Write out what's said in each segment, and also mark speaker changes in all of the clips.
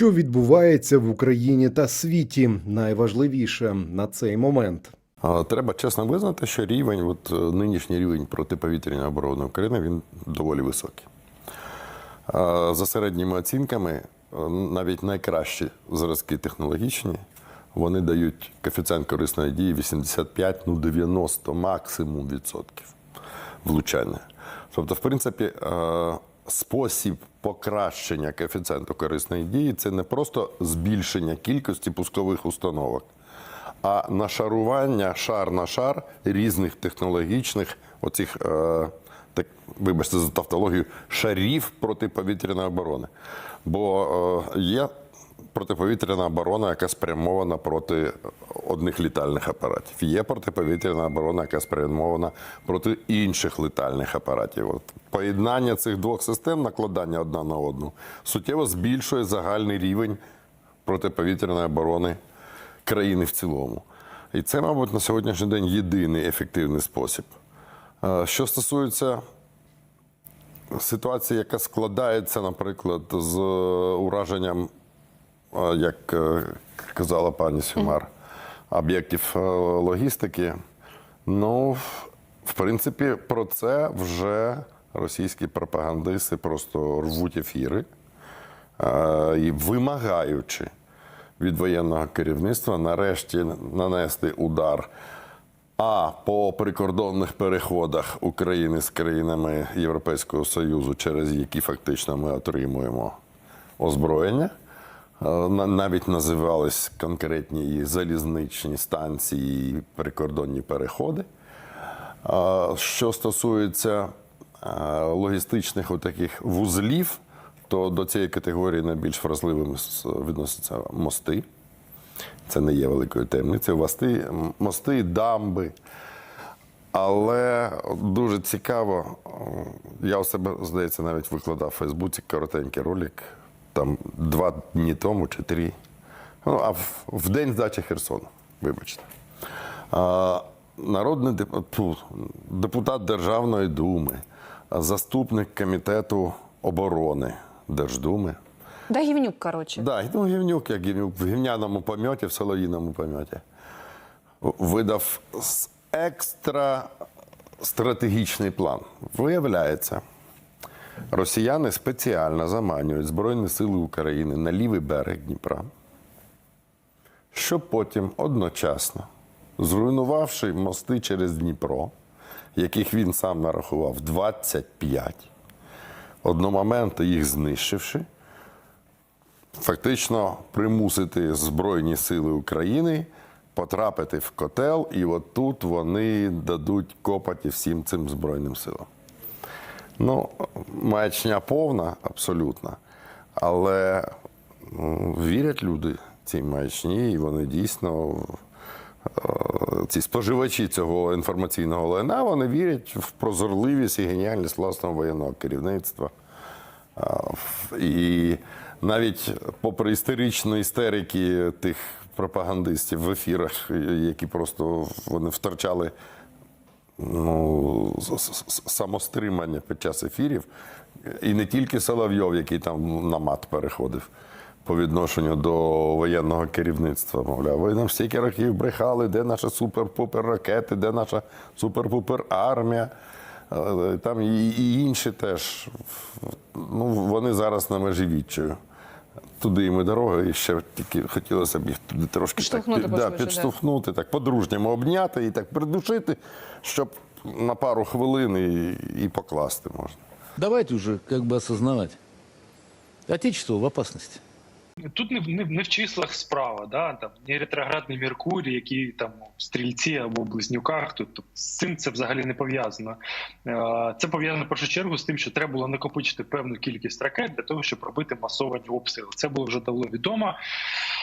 Speaker 1: Що відбувається в Україні та світі? Найважливіше на цей момент.
Speaker 2: Треба чесно визнати, що рівень, от е, нинішній рівень протиповітряної оборони України, він доволі високий. За середніми оцінками, е, навіть найкращі зразки технологічні, вони дають коефіцієнт корисної дії 85, ну 90 максимум відсотків влучання. Тобто, в принципі, е, спосіб покращення коефіцієнту корисної дії це не просто збільшення кількості пускових установок, а нашарування шар на шар різних технологічних оцих, е, так, вибачте за тавтологію, шарів протиповітряної оборони. Бо е, є протиповітряна оборона, яка спрямована проти одних літальних апаратів. Є протиповітряна оборона, яка спрямована проти інших літальних апаратів. От поєднання цих двох систем, накладання одна на одну, суттєво збільшує загальний рівень протиповітряної оборони країни в цілому. І це, мабуть, на сьогоднішній день єдиний ефективний спосіб. Е, Що стосується ситуації, яка складається, наприклад, з ураженням, як е, казала пані Сюмар, об'єктів е, логістики, ну, в принципі, про це вже російські пропагандисти просто рвуть ефіри е, і вимагаючи від воєнного керівництва нарешті нанести удар. А по прикордонних переходах України з країнами Європейського Союзу, через які фактично ми отримуємо озброєння. На- Навіть називались конкретні залізничні станції, і прикордонні переходи. Що стосується е, логістичних таких вузлів, то до цієї категорії найбільш вразливими відносяться мости. Це не є великою таємницею. Мости, мости, дамби. Але дуже цікаво, я у себе, здається, навіть викладав в Фейсбуці коротенький ролик, там два дні тому чи три. Ну, а в, в день здачі Херсону, вибачте. А, народний деп- тьфу, депутат Державної думи, заступник комітету оборони Держдуми.
Speaker 3: Да, Гівнюк, коротше.
Speaker 2: Да, ну гівнюк, як гівнюк, в гівняному пам'яті, в солов'їному пам'яті. Видав екстра стратегічний план. Виявляється, росіяни спеціально заманюють Збройні Сили України на лівий берег Дніпра, щоб потім одночасно, зруйнувавши мости через Дніпро, яких він сам нарахував 25, одномоментно їх знищивши, фактично примусити Збройні Сили України потрапити в котел, і от тут вони дадуть копоті всім цим Збройним силам. Ну, маячня повна, абсолютно. Але ну, вірять люди цій маячні, і вони дійсно, е, ці споживачі цього інформаційного лайна, вони вірять в прозорливість і геніальність власного воєнного керівництва. І навіть попри істеричну істерики тих пропагандистів в ефірах, які просто вони втрачали ну, самостримання під час ефірів, і не тільки Соловйов, який там на мат переходив по відношенню до воєнного керівництва. Мовляв, ви нам стільки років брехали, де наша супер-пупер ракети, де наша супер-пупер армія. Е, Там і інші теж. Ну, вони зараз на межі відчаю. Туди йому і дорога, і ще тільки хотілося б їх туди трошки
Speaker 3: Підштовхнути
Speaker 2: так, да, підштовхнути, так по-дружньому обняти і так придушити, щоб на пару хвилин і, і покласти можна.
Speaker 4: Давайте вже как бы осознавать. Отечество в опасности.
Speaker 5: Тут не, в- не, не в числах справа, да там не ретроградний Меркурій, який там в стрільці або в близнюках. Тут тобто, з цим це взагалі не пов'язано. Е, Це пов'язано в першу чергу з тим, що треба було накопичити певну кількість ракет для того, щоб робити масовані обстріли. Це було вже давно відомо.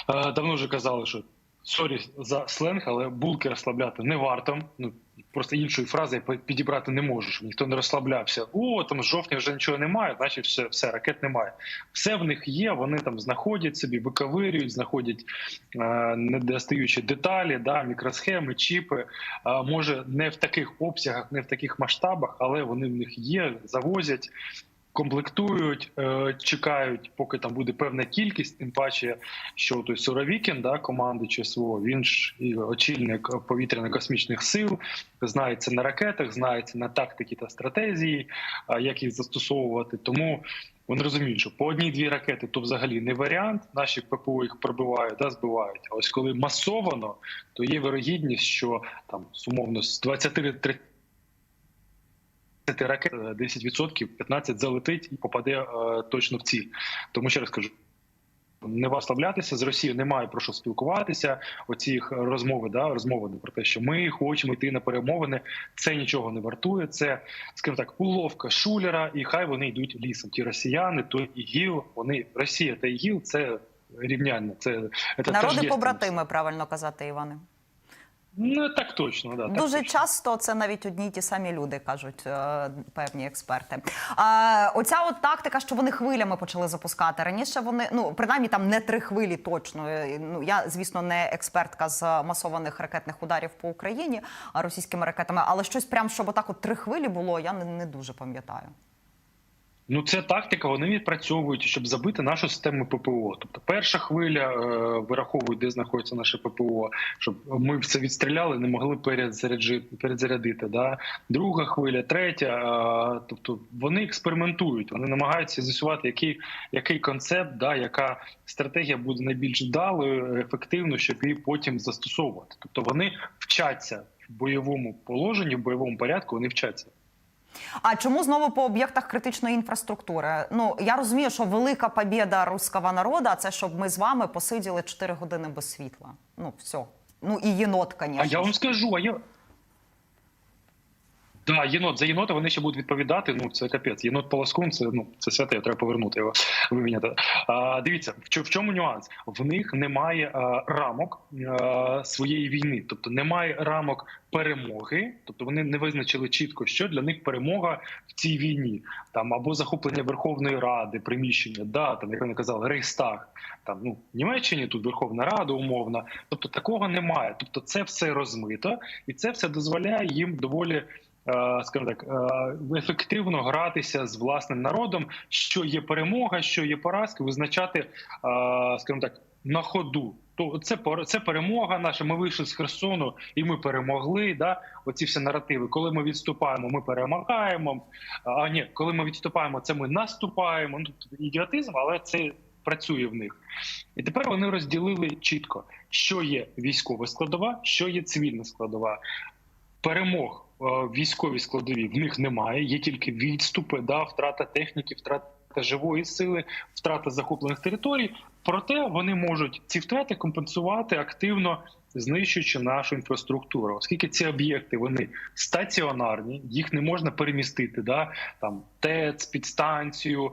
Speaker 5: Е, Давно вже казали, що сорі за сленг, але булки розслабляти не варто. Ну просто іншої фрази підібрати не можу, щоб ніхто не розслаблявся. О, там з жовтня вже нічого немає, значить все, все ракет немає. Все в них є. Вони там знаходять собі, виковирюють, знаходять е, недостаючі деталі, да, мікросхеми, чіпи. Е, може не в таких обсягах, не в таких масштабах, але вони в них є, завозять. Комплектують, е, чекають, поки там буде певна кількість. Тим паче, що той Суровікін, да, команди ЧСВО, він ж і очільник повітряно-космічних сил, знається на ракетах, знається на тактиці та стратегії, як їх застосовувати. Тому вони розуміють, що по одній-дві ракети то взагалі не варіант. Наші ППО їх пробивають, да, збивають. А ось коли масовано, то є вирогідність, що там умовно з 20-30 ракет е, 10%, 15 залетить і попаде е, точно в ціль. Тому ще раз кажу. Не ваславлятися з Росією немає про що спілкуватися. Оці їх розмови, да розмови про те, що ми хочемо йти на перемовини. Це нічого не вартує. Це, скажімо так, уловка шулера, і хай вони йдуть лісом. Ті росіяни, той ІГІЛ. Вони Росія та ІГІЛ це рівняння. Це, це
Speaker 6: Народи побратими, правильно казати, Іване.
Speaker 5: Ну так точно, да так
Speaker 6: Дуже
Speaker 5: точно.
Speaker 6: часто це навіть одні й ті самі люди кажуть е, певні експерти. А оця от тактика, що вони хвилями почали запускати раніше. Вони ну принаймні там не три хвилі точно. Е, Ну я звісно не експертка з масованих ракетних ударів по Україні російськими ракетами, але щось прям щоб отак от три хвилі було, я не, не дуже пам'ятаю.
Speaker 5: Ну, це тактика. Вони відпрацьовують, щоб забити нашу систему ППО. Тобто, перша хвиля е, вираховує, де знаходиться наше ППО, щоб ми все відстріляли, не могли перезарядити. Да? Друга хвиля, третя. Е, тобто вони експериментують, вони намагаються з'ясувати, який, який концепт, да, яка стратегія буде найбільш вдалою, ефективною, щоб її потім застосовувати. Тобто вони вчаться в бойовому положенні, в бойовому порядку. Вони вчаться.
Speaker 6: А чому знову по об'єктах критичної інфраструктури? Ну я розумію, що велика побіда руського народу це щоб ми з вами посиділи 4 години без світла. Ну все. Ну і єнот, звісно.
Speaker 5: А я вам скажу, а я. Да, єнот за єнота вони ще будуть відповідати. Ну це капець. Єнот полоскун, це ну це святе, треба повернути його. Виміняти. А, дивіться, в чо- в чому нюанс? В них немає а, рамок а, своєї війни, тобто немає рамок перемоги. Тобто вони не визначили чітко, що для них перемога в цій війні, там або захоплення Верховної Ради, приміщення, да там як вони казали, Рейхстаг. Там ну в Німеччині тут Верховна Рада умовна. Тобто такого немає. Тобто, це все розмито, і це все дозволяє їм доволі. Е, Скажімо так, е, ефективно гратися з власним народом, що є перемога, що є поразки, визначати, е, скажімо так, на ходу. То це це перемога наша. Ми вийшли з Херсону і ми перемогли. Да, оці всі наративи. Коли ми відступаємо, ми перемагаємо. А ні, коли ми відступаємо, це ми наступаємо. Ну ідіотизм, але це працює в них. І тепер вони розділили чітко, що є військова складова, що є цивільна складова. Перемог е, військовій складові в них немає. Є тільки відступи, да, втрата техніки, втрата живої сили, втрата захоплених територій. Проте вони можуть ці втрати компенсувати активно. Знищуючи нашу інфраструктуру, оскільки ці об'єкти вони стаціонарні, їх не можна перемістити. Да? Там ТЕЦ, підстанцію,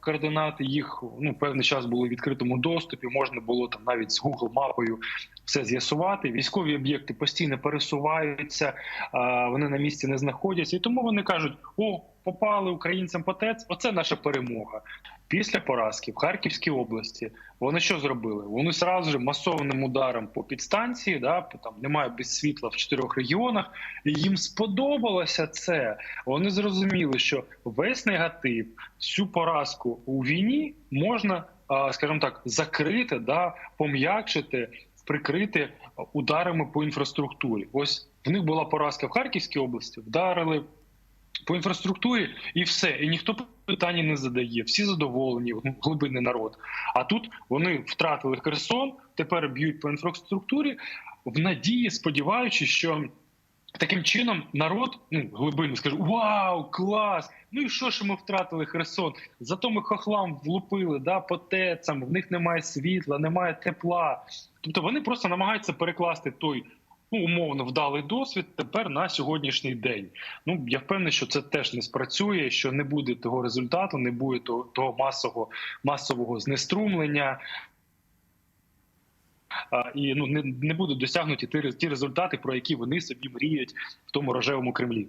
Speaker 5: координати їх ну певний час були в відкритому доступі. Можна було там навіть з Google мапою все з'ясувати. Військові об'єкти постійно пересуваються, вони на місці не знаходяться, і тому вони кажуть: о, попали українцям по ТЕЦ. Оце наша перемога. Після поразки в Харківській області вони що зробили? Вони сразу ж масованим ударом по підстанції, да там немає без світла в чотирьох регіонах. І їм сподобалося це. Вони зрозуміли, що весь негатив, всю поразку у війні можна, скажімо так, закрити, да, пом'якшити, прикрити ударами по інфраструктурі. Ось в них була поразка в Харківській області, вдарили по інфраструктурі і все. І ніхто питання не задає. Всі задоволені, глибинний народ. А тут вони втратили Херсон, тепер б'ють по інфраструктурі в надії, сподіваючись, що. Таким чином народ ну глибинно скаже: Вау, клас! Ну і що що ми втратили Херсон? Зато ми хохлам влупили да по тецам. В них немає світла, немає тепла. Тобто вони просто намагаються перекласти той ну умовно вдалий досвід тепер на сьогоднішній день. Ну я впевнений, що це теж не спрацює, що не буде того результату, не буде того, того масового масового знеструмлення. І ну не, не будуть досягнуті ті, результати, про які вони собі мріють в тому рожевому Кремлі.